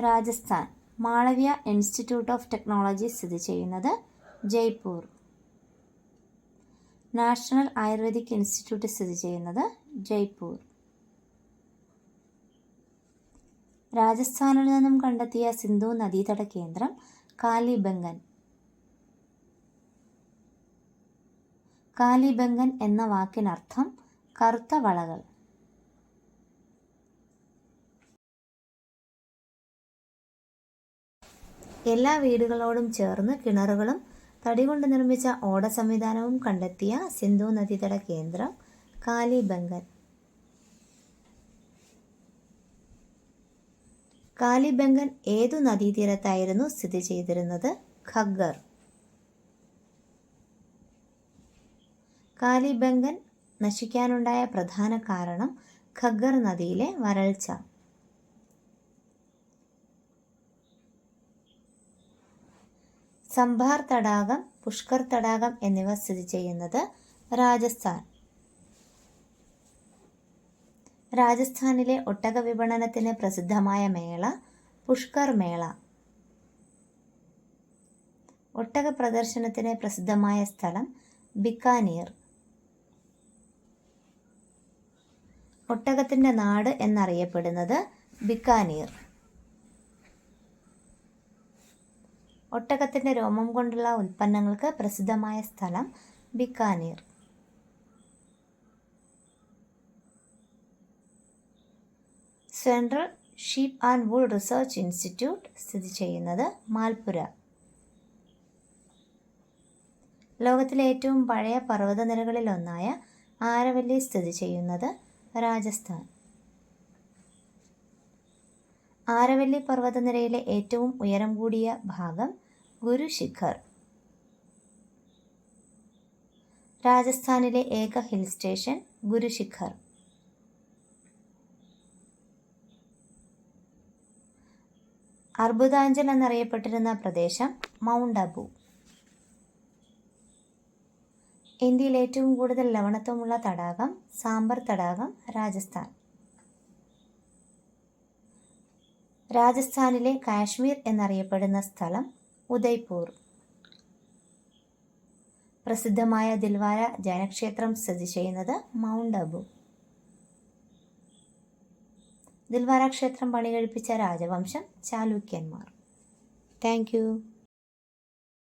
Rajasthan Malaviya institute of technology സ്ഥിതി ചെയ്യുന്നത് Jaipur. National ayurvedic institute സ്ഥിതി ചെയ്യുന്നത് ജയ്പൂർ. രാജസ്ഥാനിൽ നിന്നും കണ്ടെത്തിയ സിന്ധു നദീതട കേന്ദ്രം കാലിബംഗൻ. കാലിബംഗൻ എന്ന വാക്കിനർത്ഥം കറുത്ത വളകൾ. എല്ലാ വീടുകളോടും ചേർന്ന് കിണറുകളും തടി കൊണ്ട് നിർമ്മിച്ച ഓട സംവിധാനവും കണ്ടെത്തിയ സിന്ധു നദീതട കേന്ദ്രം കാലിബംഗൻ കാലിബംഗൻ ഏതു നദീതീരത്തായിരുന്നു സ്ഥിതി ചെയ്തിരുന്നത്? ഖഗ്ഗർ. കാലിബംഗൻ നശിക്കാനുണ്ടായ പ്രധാന കാരണം ഖഗ്ഗർ നദിയിലെ വരൾച്ച. സംഭാർ തടാകം പുഷ്കർ തടാകം എന്നിവ സ്ഥിതി ചെയ്യുന്നത് രാജസ്ഥാൻ. രാജസ്ഥാനിലെ ഒട്ടക വിപണനത്തിന് പ്രസിദ്ധമായ മേള പുഷ്കർ മേള. ഒട്ടക പ്രദർശനത്തിന് പ്രസിദ്ധമായ സ്ഥലം ബിക്കാനീർ. ഒട്ടകത്തിന്റെ നാട് എന്നറിയപ്പെടുന്നത് ബിക്കാനീർ. ഒട്ടകത്തിന്റെ രോമം കൊണ്ടുള്ള ഉൽപ്പന്നങ്ങൾക്ക് പ്രസിദ്ധമായ സ്ഥലം Bikaner. Central sheep and wool research institute സ്ഥിതി ചെയ്യുന്നത് മാൽപുര ലോകത്തിലെ ഏറ്റവും പഴയ പർവതനിരകളിലൊന്നായ ആരവല്ലി സ്ഥിതി ചെയ്യുന്നത് രാജസ്ഥാൻ. ആരവല്ലി പർവതനിരയിലെ ഏറ്റവും ഉയരം കൂടിയ ഭാഗം ഗുരുശിഖർ. രാജസ്ഥാനിലെ ഏക ഹിൽ സ്റ്റേഷൻ ഗുരുശിഖർ. അർബുദാഞ്ചൽ എന്നറിയപ്പെട്ടിരുന്ന പ്രദേശം മൗണ്ട് അബു. ഇന്ത്യയിൽ ഏറ്റവും കൂടുതൽ ലവണത്വമുള്ള തടാകം സാമ്പർ തടാകം രാജസ്ഥാൻ. രാജസ്ഥാനിലെ കാശ്മീർ എന്നറിയപ്പെടുന്ന സ്ഥലം ഉദയ്പൂർ. പ്രസിദ്ധമായ ദിൽവാര ജനക്ഷേത്രം സ്ഥിതി ചെയ്യുന്നത് മൗണ്ട് അബു. ദിൽവാര ക്ഷേത്രം പണികഴിപ്പിച്ച രാജവംശം ചാലൂക്യന്മാർ. താങ്ക്